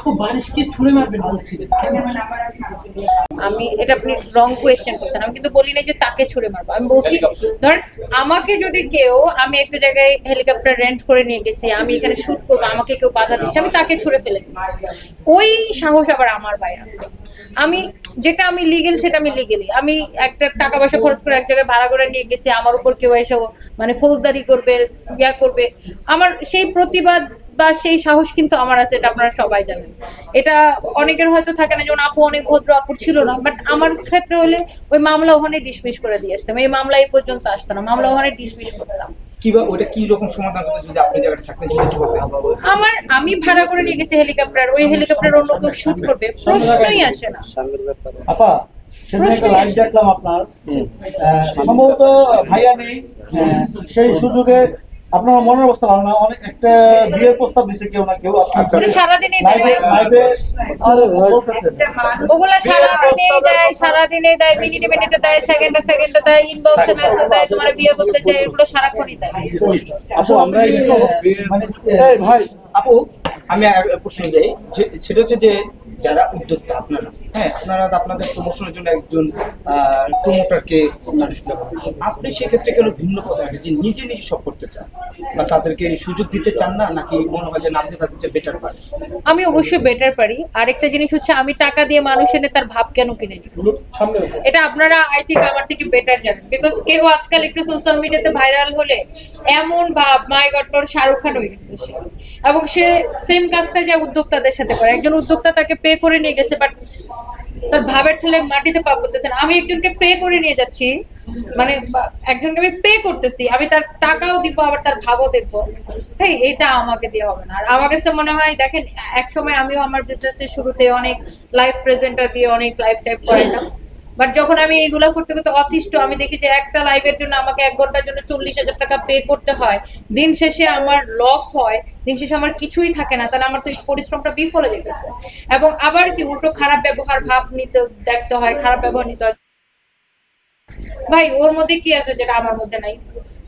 আপু বারিশকে ছুড়ে মারবেন বলছিলেন আমি এটা আপনি রং কোয়েশ্চেন করছেন। আমি কিন্তু বলি না যে তাকে ছুড়ে মারবো। আমি বলছি ধরেন আমাকে যদি কেউ আমি একটা জায়গায় হেলিকপ্টার রেন্ট করে নিয়ে গেছি আমি এখানে শুট করব আমাকে কেউ বাধা দিচ্ছে আমি তাকে ছুড়ে ফেলে ওই সাহস আবার আমার বাইরে আছে। আমি, যেটা আমি লিগেল সেটা আমি লিগেলি আমি একটা টাকা পয়সা খরচ করে এক জায়গায় ভাড়া করে নিয়ে গেছি, আমার উপর কেউ এসে মানে ফৌজদারি করবে, ইয়া করবে। আমার সেই প্রতিবাদ বা সেই সাহস কিন্তু আমার আছে, এটা আপনারা সবাই জানেন। এটা অনেকের হয়তো থাকে না, যেমন আপু অনেক ভদ্র আপুর ছিল না বাট আমার ক্ষেত্রে হলে ওই মামলা ওখানে ডিসমিস করে দিয়ে আসতাম। এই মামলা এই পর্যন্ত আসতো না, মামলা ওখানে ডিসমিস করতাম। কিবা ওটা কি রকম সমাধান করতে যদি আপনি জায়গাটা থাকতেন যদি বলতেন? আমার আমি ভাড়া করে নিয়ে গেছি হেলিকপ্টার ওই হেলিকপ্টার অন্য কেউ শুট করবে প্রশ্নই আসে না। আপা সেদিন একটা লাইভ দেখলাম আপনার। সম্ভবত ভাইয়া নেই। সেই সুযোগে আপনার মনের অবস্থা ভালো না অনেক একটা বিয়ের প্রস্তাব দিছে কেউ না কেউ ওগুলা সারাদিনে দেয় সারাদিনে দেয় মিনিটে মিনিটে দেয় সেকেন্ডে সেকেন্ডে দেয় ইনবক্সে মেসেজ দেয় তোমার বিয়ে করতে চাই এগুলো সারাক্ষণই দেয়। আপু আমরা এই যে, মানে এই ভাই আপু আমি আর প্রশ্ন যাই সেটা হচ্ছে যে যারা উদ্যোক্তা আপনারা হ্যাঁ আপনারা আপনাদের প্রমোশনের জন্য একজন প্রমোটারকে আপনি সেক্ষেত্রে কেন ভিন্ন কথা আছে যে নিজে নিজে সব করতে চান বা তাদেরকে সুযোগ দিতে চান না নাকি মনে হয় যে না আপনি তাদের চেয়ে বেটার পারেন আমি অবশ্যই বেটার পারি। আরেকটা জিনিস হচ্ছে আমি টাকা দিয়ে মানুষ এনে তার ভাব কেন কিনে নিব এটা আপনারা আই থিঙ্ক আমার থেকে বেটার জানেন। বিকজ কেউ আজকাল একটু সোশ্যাল মিডিয়াতে ভাইরাল হলে এমন ভাব মাই গড তোর শাহরুখ খান হয়ে গেছে সে। এবং সে সেম কাজটা যে উদ্যোক্তাদের সাথে করে। একজন উদ্যোক্তা তাকে পে করে নিয়ে গেছে বাট তার ভাবের ঠেলে মাটিতে পা করতেছে আমি একজনকে পে করে নিয়ে যাচ্ছি। মানে একজনকে আমি পে করতেছি। আমি তার টাকাও দিব, আবার তার ভাবও দেখব। তাই এটা আমাকে দিয়ে হবে না। আর আমার কাছে মনে হয়, দেখেন, এক সময় আমিও আমার বিজনেসের শুরুতে অনেক লাইভ প্রেজেন্টার দিয়ে অনেক লাইফ টাইপ করাইতাম। বাট যখন আমি এইগুলো করতে করতে অতিষ্ঠ, আমি দেখি যে একটা লাইভের জন্য আমাকে এক ঘণ্টার জন্য চল্লিশ হাজার টাকা পে করতে হয়। দিন শেষে আমার লস হয়, দিন শেষে আমার কিছুই থাকে না, তাহলে আমার তো পরিশ্রমটা বিফলে যেতেছে। এবং আবার কি, উল্টো খারাপ ব্যবহার, ভাব নিতে, দেখতে হয়, খারাপ ব্যবহার নিতে হয়। ভাই, ওর মধ্যে কি আছে যেটা আমার মধ্যে নাই?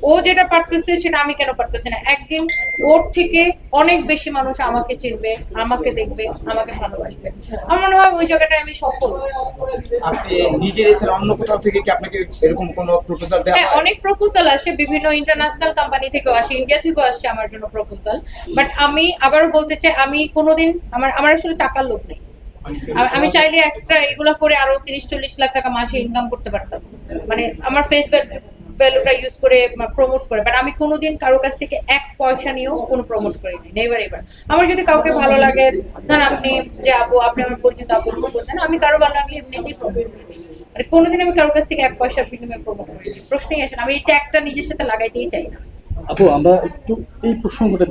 ও যেটা পারতেছে, সেটা আমি কেন পারতেছি না? একদিন ওর থেকে অনেক বেশি মানুষ আমাকে চিনবে আমাকে দেখবে আমাকে ভালোবাসবে। আমার মনে হয় ওই জায়গাটায় আমি সফল। আপনি নিজের এছাড়া অন্য কোথাও থেকে কি আপনাকে এরকম কোনো প্রপোজাল দেওয়া হ্যাঁ অনেক প্রপোজাল আসে বিভিন্ন ইন্টারন্যাশনাল কোম্পানি থেকেও আসে ইন্ডিয়া থেকেও আসছে আমার জন্য প্রপোজাল বাট আমি আবারও বলতে চাই আমি কোনোদিন আমার আমার আসলে টাকার লোভ নেই। আমি- আমি চাইলে এক্সট্রা এগুলো করে আরও তিরিশ চল্লিশ লাখ টাকা মাসে ইনকাম করতে পারতাম। মানে আমার ফেস ভ্যালুটা ইউজ করে প্রমোট করে। বাট আমি কোনোদিন কারোর কাছ থেকে এক পয়সা নিয়েও কোনো প্রমোট করিনি নেভার এবার আমার যদি কাউকে ভালো লাগে, না আপনি যে আপু, আপনি আমার পরিচিত আপু বলতেন আমি কারও ভালো লাগলে এমনিতেই প্রমোট করি মানে কোনোদিন আমি কারোর কাছ থেকে এক পয়সা বিনিময়ে প্রমোট করিনি। প্রশ্নই আসে না, আমি এই ট্যাগটা নিজের সাথে লাগাইতেই চাই না। আপু, আমরা একটু এই প্রসঙ্গটা